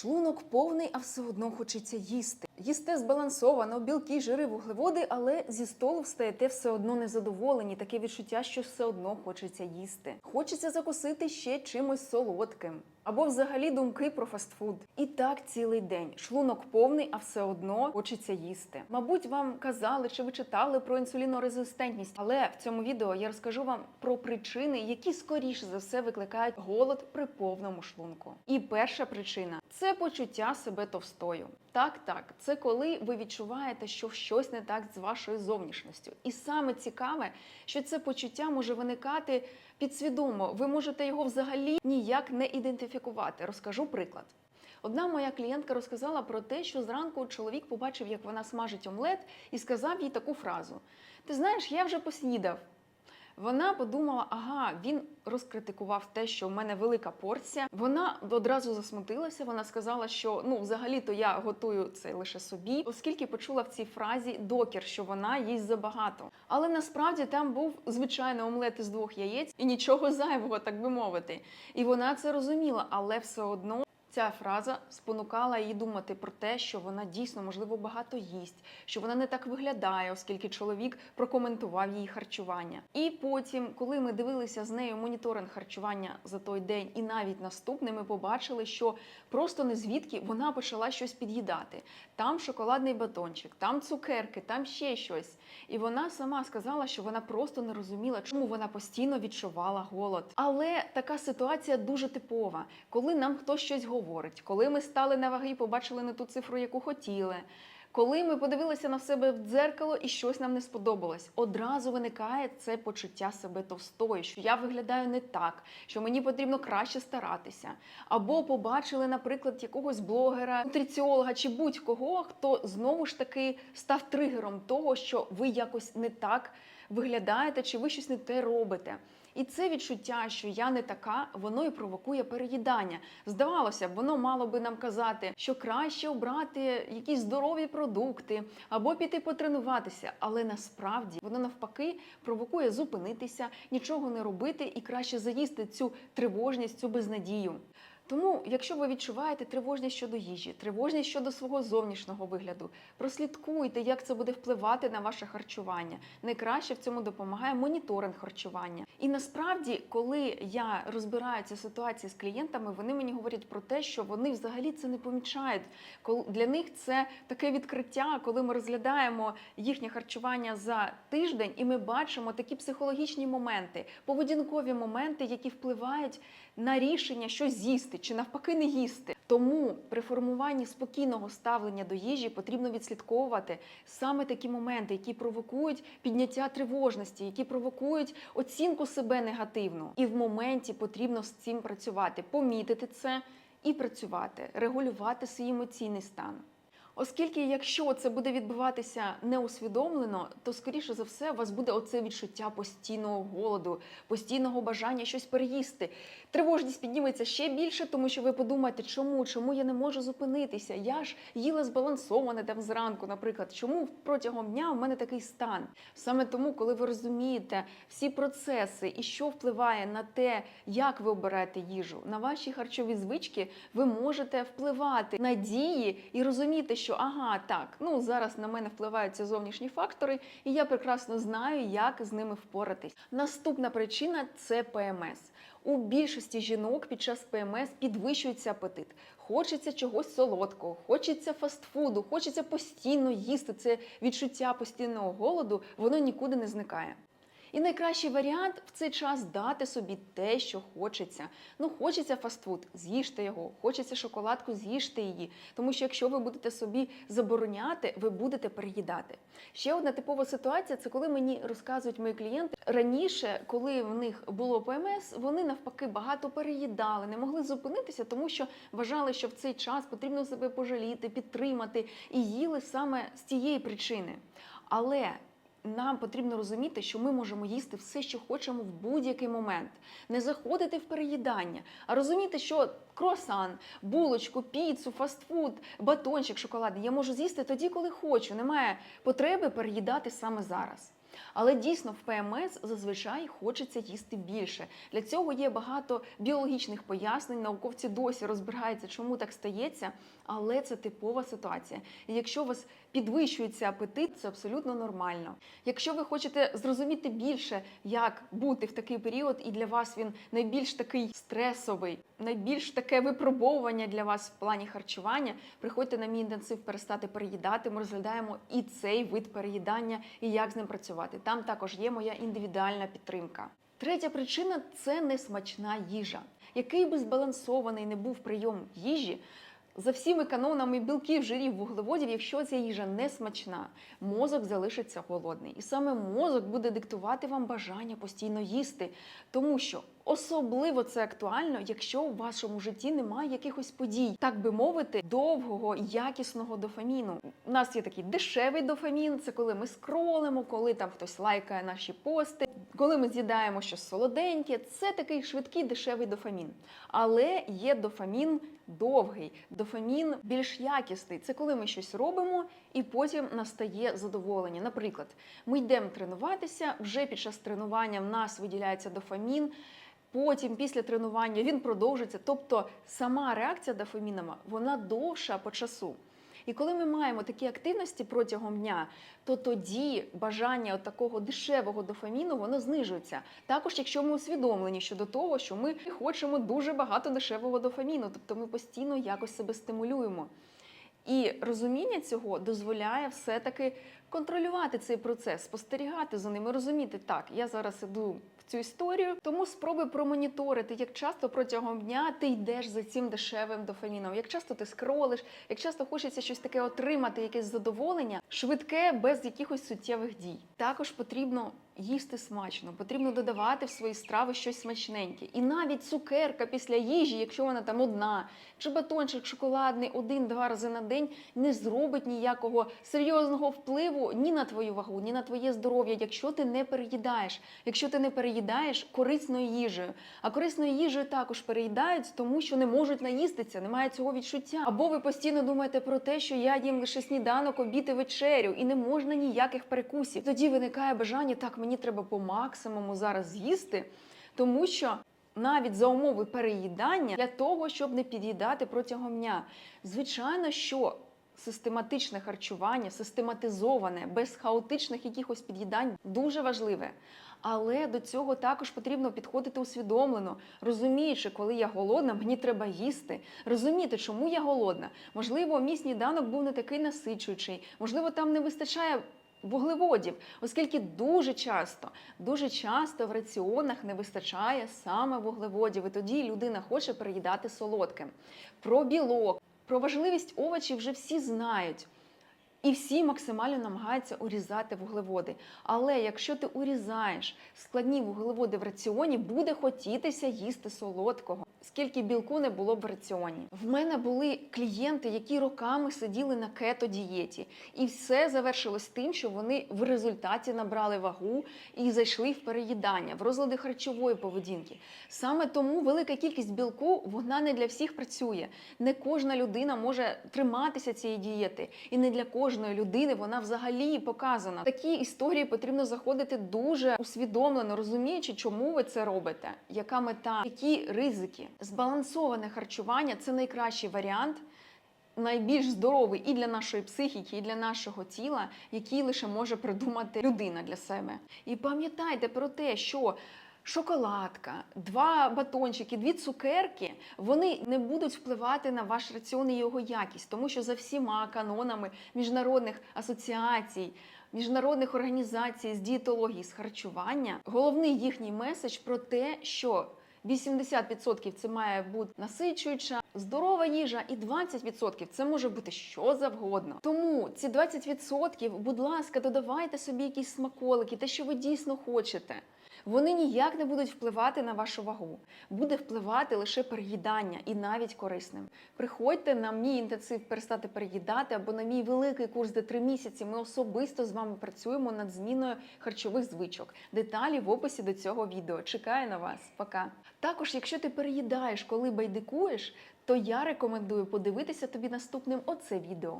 Шлунок повний, а все одно хочеться їсти. Їсте збалансовано, білки, жири, вуглеводи, але зі столу встаєте все одно незадоволені. Таке відчуття, що все одно хочеться їсти. Хочеться закусити ще чимось солодким. Або взагалі думки про фастфуд. І так цілий день. Шлунок повний, а все одно хочеться їсти. Мабуть, вам казали чи ви читали про інсулінорезистентність, але в цьому відео я розкажу вам про причини, які скоріше за все викликають голод при повному шлунку. І перша причина це почуття себе товстою. Так, так, це коли ви відчуваєте, що щось не так з вашою зовнішністю. І саме цікаве, що це почуття може виникати підсвідомо. Ви можете його взагалі ніяк не ідентифікувати. Розкажу приклад. Одна моя клієнтка розказала про те, що зранку чоловік побачив, як вона смажить омлет, і сказав їй таку фразу: Ти знаєш, я вже поснідав. Вона подумала, ага, він розкритикував те, що в мене велика порція. Вона одразу засмутилася. Вона сказала, що ну, взагалі-то я готую це лише собі, оскільки почула в цій фразі докір, що вона їсть забагато. Але насправді там був звичайний омлет із двох яєць і нічого зайвого, так би мовити. І вона це розуміла, але все одно. Ця фраза спонукала її думати про те, що вона дійсно можливо багато їсть, що вона не так виглядає, оскільки чоловік прокоментував її харчування. І потім, коли ми дивилися з нею моніторинг харчування за той день, і навіть наступний, ми побачили, що просто не звідки вона почала щось під'їдати. Там шоколадний батончик, там цукерки, там ще щось. І вона сама сказала, що вона просто не розуміла, чому вона постійно відчувала голод. Але така ситуація дуже типова, коли нам хтось щось говорить, коли ми стали на ваги і побачили не ту цифру, яку хотіли. Коли ми подивилися на себе в дзеркало і щось нам не сподобалось, одразу виникає це почуття себе товстою, що я виглядаю не так, що мені потрібно краще старатися. Або побачили, наприклад, якогось блогера, нутриціолога чи будь-кого, хто знову ж таки став тригером того, що ви якось не так виглядаєте, чи ви щось не те робите. І це відчуття, що я не така, воно і провокує переїдання. Здавалося б, воно мало би нам казати, що краще обрати якісь здорові продукти або піти потренуватися. Але насправді воно навпаки провокує зупинитися, нічого не робити і краще заїсти цю тривожність, цю безнадію. Тому, якщо ви відчуваєте тривожність щодо їжі, тривожність щодо свого зовнішнього вигляду, прослідкуйте, як це буде впливати на ваше харчування. Найкраще в цьому допомагає моніторинг харчування. І насправді, коли я розбираю ці ситуації з клієнтами, вони мені говорять про те, що вони взагалі це не помічають. Для них це таке відкриття, коли ми розглядаємо їхнє харчування за тиждень, і ми бачимо такі психологічні моменти, поведінкові моменти, які впливають на рішення, що з'їсти чи навпаки не їсти. Тому при формуванні спокійного ставлення до їжі потрібно відслідковувати саме такі моменти, які провокують підняття тривожності, які провокують оцінку себе негативну. І в моменті потрібно з цим працювати, помітити це і працювати, регулювати свій емоційний стан. Оскільки, якщо це буде відбуватися неусвідомлено, то скоріше за все у вас буде оце відчуття постійного голоду, постійного бажання щось переїсти. Тривожність підніметься ще більше, тому що ви подумаєте, чому, чому я не можу зупинитися? Я ж їла збалансоване там зранку, наприклад, чому протягом дня у мене такий стан? Саме тому, коли ви розумієте всі процеси і що впливає на те, як ви обираєте їжу, на ваші харчові звички, ви можете впливати на дії і розуміти, що ага, так, ну зараз на мене впливають ці зовнішні фактори, і я прекрасно знаю, як з ними впоратись. Наступна причина це ПМС. У більшості жінок під час ПМС підвищується апетит. Хочеться чогось солодкого, хочеться фастфуду, хочеться постійно їсти. Це відчуття постійного голоду, воно нікуди не зникає. І найкращий варіант в цей час дати собі те, що хочеться. Ну, хочеться фастфуд, з'їжте його, хочеться шоколадку, з'їжте її. Тому що якщо ви будете собі забороняти, ви будете переїдати. Ще одна типова ситуація це коли мені розказують мої клієнти раніше, коли в них було ПМС, вони навпаки багато переїдали, не могли зупинитися, тому що вважали, що в цей час потрібно себе пожаліти, підтримати і їли саме з цієї причини. Але нам потрібно розуміти, що ми можемо їсти все, що хочемо в будь-який момент, не заходити в переїдання, а розуміти, що круасан, булочку, піцу, фастфуд, батончик шоколад я можу з'їсти тоді, коли хочу. Немає потреби переїдати саме зараз. Але дійсно в ПМС зазвичай хочеться їсти більше. Для цього є багато біологічних пояснень. Науковці досі розбираються, чому так стається, але це типова ситуація. І якщо у вас підвищується апетит, це абсолютно нормально. Якщо ви хочете зрозуміти більше, як бути в такий період, і для вас він найбільш такий стресовий, найбільш таке випробовування для вас в плані харчування, приходьте на мій інтенсив перестати переїдати. Ми розглядаємо і цей вид переїдання, і як з ним працювати. Там також є моя індивідуальна підтримка. Третя причина це несмачна їжа. Який би збалансований не був прийом їжі, за всіми канонами білків, жирів, вуглеводів, якщо ця їжа не смачна, мозок залишиться голодний. І саме мозок буде диктувати вам бажання постійно їсти. Тому що особливо це актуально, якщо у вашому житті немає якихось подій, так би мовити, довгого якісного дофаміну. У нас є такий дешевий дофамін, це коли ми скролимо, коли там хтось лайкає наші пости, коли ми з'їдаємо щось солоденьке. Це такий швидкий дешевий дофамін. Але є дофамін довгий, дофамін більш якісний. Це коли ми щось робимо і потім настає задоволення. Наприклад, ми йдемо тренуватися, вже під час тренування в нас виділяється дофамін. Потім, після тренування, він продовжиться. Тобто сама реакція дофамінова вона довша по часу. І коли ми маємо такі активності протягом дня, то тоді бажання от такого дешевого дофаміну воно знижується. Також, якщо ми усвідомлені щодо того, що ми хочемо дуже багато дешевого дофаміну, тобто ми постійно якось себе стимулюємо. І розуміння цього дозволяє все-таки контролювати цей процес, спостерігати за ним і розуміти, так, я зараз іду в цю історію, тому спробуй промоніторити, як часто протягом дня ти йдеш за цим дешевим дофаміном, як часто ти скролиш, як часто хочеться щось таке отримати, якесь задоволення, швидке, без якихось суттєвих дій. Також потрібно їсти смачно, потрібно додавати в свої страви щось смачненьке. І навіть цукерка після їжі, якщо вона там одна, чи батончик шоколадний один-два рази на день, не зробить ніякого серйозного впливу ні на твою вагу, ні на твоє здоров'я, якщо ти не переїдаєш, якщо ти не переїдаєш корисною їжею. А корисною їжею також переїдають, тому що не можуть наїстися, немає цього відчуття. Або ви постійно думаєте про те, що я їм лише сніданок, обід і вечерю, і не можна ніяких перекусів. Тоді виникає бажання, так мені треба по максимуму зараз з'їсти, тому що. Навіть за умови переїдання для того, щоб не під'їдати протягом дня. Звичайно, що систематичне харчування, систематизоване, без хаотичних якихось під'їдань дуже важливе. Але до цього також потрібно підходити усвідомлено, розуміючи, коли я голодна, мені треба їсти, розуміти, чому я голодна. Можливо, мій сніданок був не такий насичуючий, можливо, там не вистачає. Вуглеводів, оскільки дуже часто, дуже часто в раціонах не вистачає саме вуглеводів, і тоді людина хоче переїдати солодким. Про білок, про важливість овочів вже всі знають. І всі максимально намагаються урізати вуглеводи. Але якщо ти урізаєш складні вуглеводи в раціоні, буде хотітися їсти солодкого, скільки білку не було б в раціоні. В мене були клієнти, які роками сиділи на кето-дієті, і все завершилось тим, що вони в результаті набрали вагу і зайшли в переїдання, в розлади харчової поведінки. Саме тому велика кількість білку вона не для всіх працює. Не кожна людина може триматися цієї дієти, і не для кожної людини вона взагалі показана. Такі історії потрібно заходити дуже усвідомлено, розуміючи, чому ви це робите, яка мета, які ризики. Збалансоване харчування це найкращий варіант. Найбільш здоровий і для нашої психіки, і для нашого тіла, який лише може придумати людина для себе. І пам'ятайте про те, що шоколадка, два батончики, дві цукерки вони не будуть впливати на ваш раціон і його якість, тому що за всіма канонами міжнародних асоціацій. Міжнародних організацій з дієтології, з харчування головний їхній меседж про те, що 80% це має бути насичуюча, здорова їжа, і 20% це може бути що завгодно. Тому ці 20%, будь ласка, додавайте собі якісь смаколики, те, що ви дійсно хочете. Вони ніяк не будуть впливати на вашу вагу. Буде впливати лише переїдання і навіть корисним. Приходьте на мій інтенсив перестати переїдати або на мій великий курс, де три місяці ми особисто з вами працюємо над зміною харчових звичок. Деталі в описі до цього відео. Чекаю на вас. Пока. Також, якщо ти переїдаєш, коли байдикуєш, то я рекомендую подивитися тобі наступним оце відео.